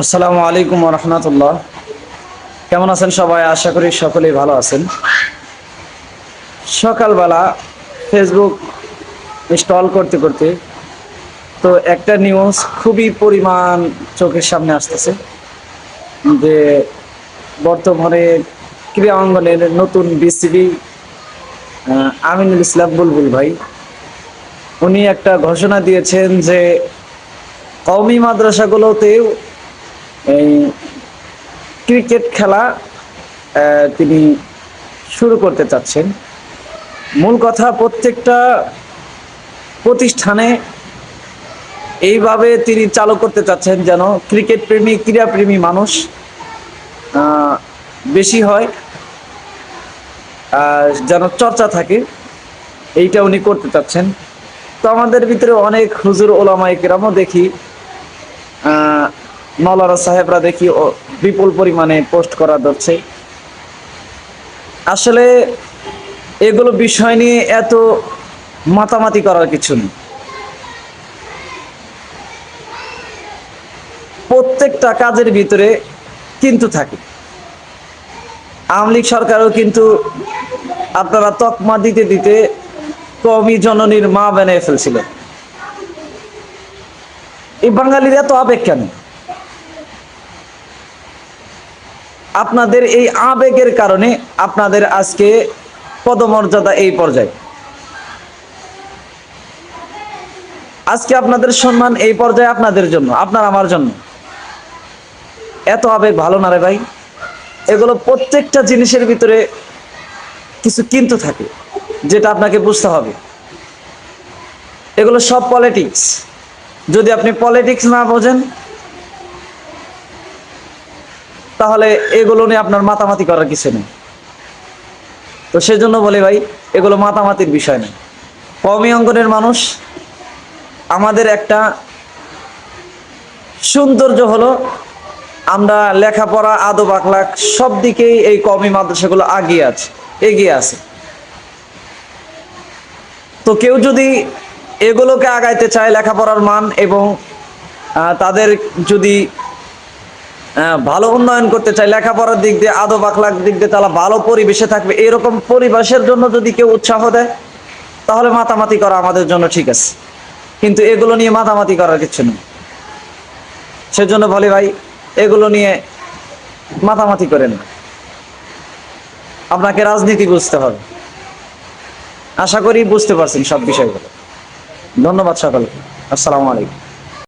আসসালামু আলাইকুম রহমতুল্লাহ কেমন আছেন সবাই? আশা করি সকলেই ভালো আছেন। সকালবেলা ফেসবুক ইনস্টল করতে করতে তো একটা নিউজ খুবই পরিমাণ চোখের সামনে আসতেছে যে বর্তমানে ক্রীড়া অঙ্গনের নতুন বিসিবি আমিনুল ইসলাম বুলবুল ভাই, উনি একটা ঘোষণা দিয়েছেন যে কওমি মাদ্রাসাগুলোতেও এই ক্রিকেট খেলা তিনি শুরু করতে চাচ্ছেন। মূল কথা, প্রত্যেকটা প্রতিষ্ঠানে এইভাবে তিনি চালু করতে চাচ্ছেন যেন ক্রিকেট প্রেমী ক্রীড়াপ্রেমী মানুষ বেশি হয় যেন চর্চা থাকে। এইটা উনি করতে চাচ্ছেন। তো আমাদের ভিতরে অনেক হুজুর ওলামাই কেরামও দেখি মৌলানা সাহেবরা দেখি বিপুল পরিমাণে পোস্ট করা ধরছে। আসলে এগুলো বিষয় নিয়ে এত মাতামাতি করার কিছু নেই। প্রত্যেকটা কাজের ভিতরে কিন্তু থাকে। আওয়ামী লীগ সরকারও কিন্তু আপনারা তকমা দিতে দিতে কমি জননীর মা বানিয়ে ফেলছিল। এই বাঙালিরা তো আবেগ কেন? আপনাদের এই আবেগের কারণে আপনাদের আজকে পদমর্যাদা এই পর্যায়ে। আজকে আপনাদের সম্মান এই পর্যায়ে আপনাদের জন্য, আপনার আমার জন্য। এত আবেগ ভালো না রে ভাই। এগুলো প্রত্যেকটা জিনিসের ভিতরে কিছু কিন্তু থাকে, যেটা আপনাকে বুঝতে হবে। এগুলো সব পলিটিক্স যদি আপনি পলিটিক্স না বোঝেন তাহলে এগুলো নিয়ে আপনার মাতামাতি করার কিছু নেই। তো সেজন্য বলি ভাই, এগুলো মাতামাতির বিষয় নেই কমি অঙ্গনের মানুষ, আমাদের একটা সৌন্দর্য হলো, আমরা লেখাপড়া, আদব আখলাক সব দিকেই এই কমি মাদ্রাসাগুলো আগিয়ে আছে, এগিয়ে আছে। তো কেউ যদি এগুলোকে আগাইতে চায় লেখাপড়ার মান এবং তাদের যদি ভালো উন্নয়ন করতে চায়, লেখাপড়ার দিক দিয়ে, আদব আখলাক দিক দিয়ে তারা ভালো পরিবেশে থাকবে। এরকম পরিবেশের জন্য যদি কেউ উৎসাহ দেয়, তাহলে মাতামাতি করা আমাদের জন্য ঠিক আছে। কিন্তু এগুলো নিয়ে মাতামাতি করার কিছু নেই। সেজন্য বলি ভাই, এগুলো নিয়ে মাতামাতি করেন না আপনাকে রাজনীতি বুঝতে হবে। আশা করি বুঝতে পারছেন সব বিষয়গুলো। ধন্যবাদ সকলকে। আসসালামু আলাইকুম।